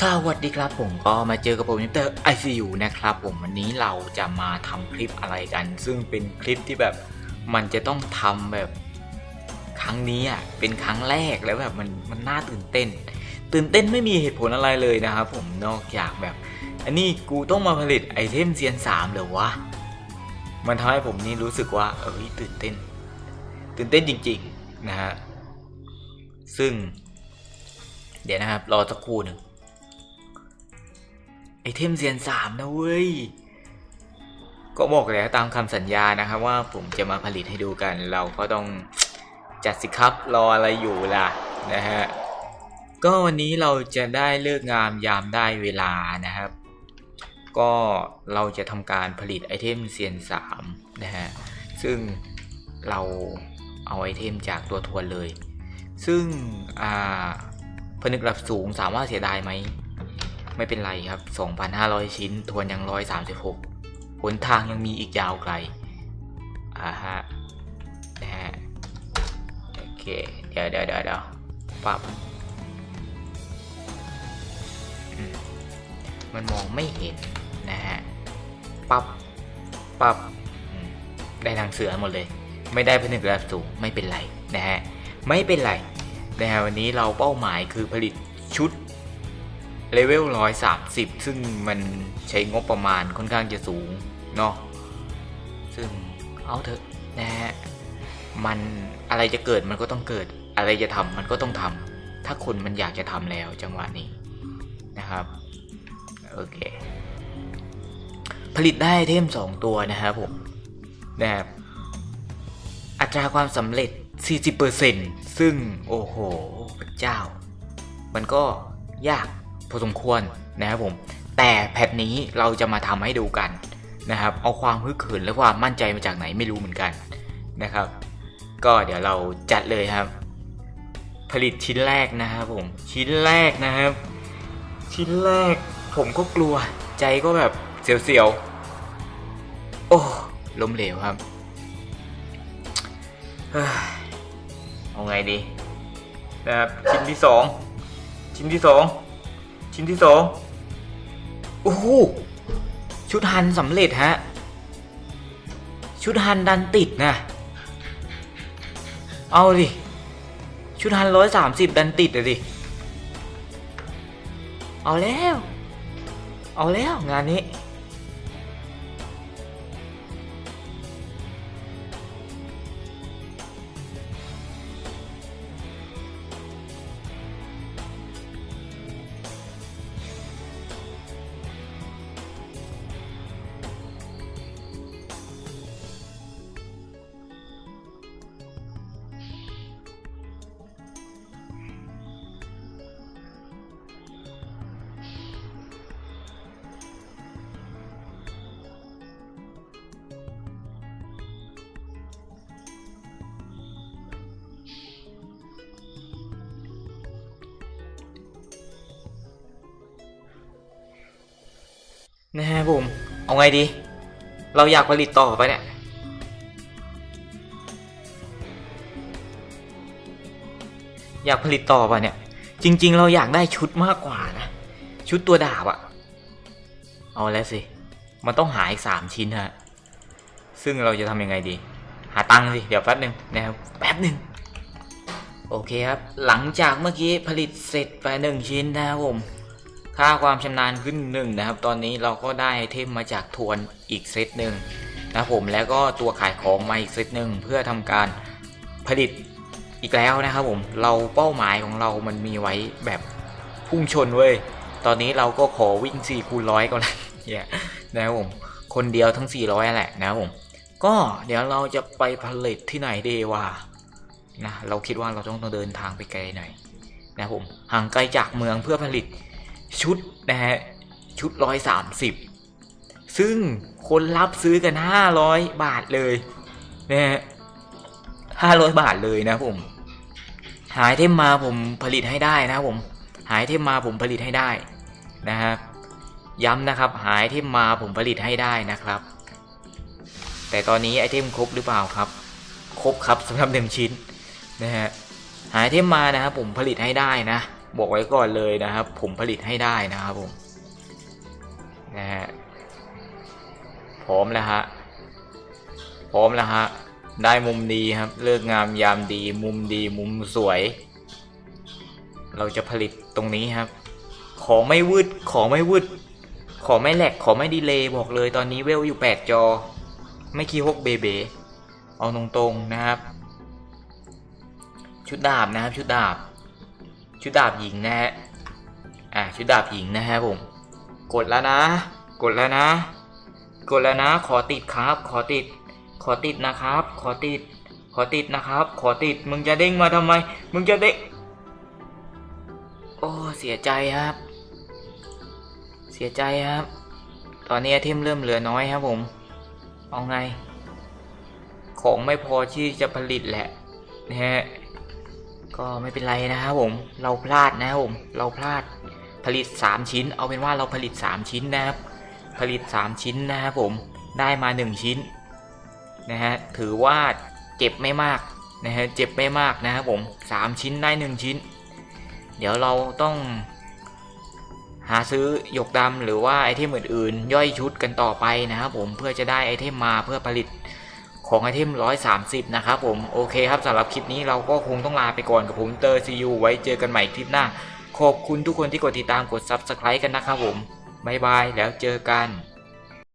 สวัสดีครับผมก็มาเจอกับผมมิสเตอร์ ICU นะครับผมวันนี้เราจะมาทำคลิปอะไรกัน ซึ่งเป็นคลิปที่แบบมันจะต้องทำแบบครั้งนี้อะเป็นครั้งแรกแล้วแบบมันมันน่าตื่นเต้น ตื่นเต้นไม่มีเหตุผลอะไรเลยนะครับผมนอกจากแบบ อันนี้กูต้องมาผลิตไอเทมเซียนสามเหรอวะมันทำให้ผมนี่รู้สึกว่าเอ้ยตื่นเต้น ตื่นเต้นจริง ๆ นะฮะซึ่ง เดี๋ยวนะครับรอสักครู่หนึ่ง ไอเทมเซียนสามนะเว้ย ก็บอกแล้วตามคำสัญญานะครับว่าผมจะมาผลิตให้ดูกัน เราก็ต้องจัดสิครับรออะไรอยู่ล่ะนะฮะ ก็วันนี้เราจะได้เลิกงามยามได้เวลานะครับ ก็เราจะทำการผลิตไอเทมเซียนสามนะฮะ ซึ่งเราเอาไอเทมจากตัวทวนเลย ซึ่งอ่าผนึกระดับสูงสามารถเสียดายไหม ไม่เป็นไรครับ 2,500 ชิ้น ทวนยัง 136หนทางยังมีอีกยาวไกล อ่าฮะ นะฮะ โอเค เดี๋ยวเดี๋ยวเดี๋ยวเดี๋ยวปับมันมองไม่เห็น นะฮะ ปับปับได้ทางเสือหมดเลย ไม่ได้ผนึกระดับสูง ไม่เป็นไร นะฮะ ไม่เป็นไร นะฮะ วันนี้เราเป้าหมายคือผลิตชุด เลเวล130ซึ่งมันใช้งบประมาณค่อนข้างจะสูง เนาะซึ่งเอาเถอะนะฮะมันอะไรจะเกิดมันก็ต้องเกิด อะไรจะทำมันก็ต้องทำถ้าคนมันอยากจะทำแล้วจังหวะนี้นะครับโอเคผลิตได้เทม 2 ตัวนะครับผมนะครับอัตราความสำเร็จ 40%ซึ่งโอ้โหเจ้า มันก็ยาก อสมควรนะครับผม แต่แพทนี้เราจะมาทำให้ดูกันนะครับ เอาความฮึกเหินและความมั่นใจมาจากไหนไม่รู้เหมือนกันนะครับ ก็เดี๋ยวเราจัดเลยครับ ผลิตชิ้นแรกนะครับผม ชิ้นแรกนะครับ ชิ้นแรกผมก็กลัว ใจก็แบบเสียวๆ โอ้ล้มเหลวครับเฮ้ยเอาไงดีนะครับชิ้นที่สองชิ้นที่สอง ชิ้นที่สองโอ้โหชุดฮันสำเร็จฮะ ชุดฮันดันติดนะ เอาดิ ชุดฮันร้อยสามสิบดันติดเลยดิ เอาแล้ว เอาแล้วงานนี้ นะฮะผมเอาไงดี เราอยากผลิตต่อไปเนี่ยอยากผลิตต่อป่ะเนี่ย จริง ๆ เราอยากได้ชุดมากกว่านะ ชุดตัวดาบอะเอาแล้วสิ มันต้องหาอีกสามชิ้นฮะ ซึ่งเราจะทำยังไงดี หาตังค์สิ เดี๋ยวแป๊บหนึ่งนะครับแป๊บหนึ่งโอเคครับ หลังจากเมื่อกี้ผลิตเสร็จไปหนึ่งชิ้นนะครับผม ค่าความชำนาญขึ้นหนึ่งนะครับ ตอนนี้เราก็ได้ไอเทมมาจากทวนอีกเซตหนึ่งนะผมแล้วก็ตัวขายของมาอีกเซตหนึ่งเพื่อทำการผลิตอีกแล้วนะครับผมเราเป้าหมายของเรามันมีไว้แบบพุ่งชนเว้ยตอนนี้เราก็ขอวิ่ง4คูณร้อยก่อนเลยเนี่ยนะครับผมคนเดียวทั้ง 400แหละนะครับผมก็เดี๋ยวเราจะไปผลิตที่ไหนดีวะนะเราคิดว่าเราต้องเดินทางไปไกลหน่อยนะครับผมห่างไกลจากเมืองเพื่อผลิต ชุดนะฮะชุดร้อยสามสิบซึ่งคนรับซื้อกันห้าร้อยบาทเลยนะฮะห้าร้อยบาทเลยนะผม หายเทมมาผมผลิตให้ได้นะผม หายเทมมาผมผลิตให้ได้นะครับย้ำนะครับ หายเทมมาผมผลิตให้ได้นะครับ แต่ตอนนี้ไอเทมครบหรือเปล่าครับ ครบครับสำหรับหนึ่งชิ้นนะฮะหายเทมมานะครับผมผลิตให้ได้นะ บอกไว้ก่อนเลยนะครับ ผมผลิตให้ได้นะครับผมนะฮะพร้อมแล้วฮะพร้อมแล้วฮะได้มุมดีครับ เลิกงามยามดี มุมดีมุมสวย เราจะผลิตตรงนี้ครับ ขอไม่วืดขอไม่วืดขอไม่แหลกขอไม่ดีเลย์บอกเลยตอนนี้เวลอยู่ 8 จอ ไม่คีย์ฮกเบเบเอาตรงๆนะครับ ชุดดาบนะครับ ชุดดาบ ชุดดาบหญิงนะฮะ อะชุดดาบหญิงนะฮะผม กดแล้วนะ กดแล้วนะ กดแล้วนะ ขอติดครับ ขอติด ขอติดนะครับ ขอติด ขอติดนะครับ ขอติด มึงจะเด้งมาทำไม มึงจะเด้ง โอ้ เสียใจครับ เสียใจครับ ตอนนี้ไอเทมเริ่มเหลือน้อยครับผม เอาไง ของไม่พอที่จะผลิตแหละนะฮะ ก็ไม่เป็นไรนะครับผม เราพลาดนะครับผม เราพลาดผลิต 3 ชิ้น เอาเป็นว่าเราผลิต 3 ชิ้นนะครับ ผลิต 3 ชิ้นนะครับผม ได้มา 1 ชิ้นนะฮะ ถือว่าเจ็บไม่มากนะฮะ เจ็บไม่มากนะครับผม 3 ชิ้นได้ 1 ชิ้น เดี๋ยวเราต้องหาซื้อหยกดำหรือว่าไอเทมอื่นๆ ย่อยชุดกันต่อไปนะครับผม เพื่อจะได้ไอเทมมาเพื่อผลิต ของไอเทม 130 นะครับผม โอเคครับสำหรับคลิปนี้เราก็คงต้องลาไปก่อนกับผมเตอร์ซียูไว้เจอกันใหม่คลิปหน้า ขอบคุณทุกคนที่กดติดตามกด Subscribe กันนะครับผม บ๊ายบายแล้วเจอกัน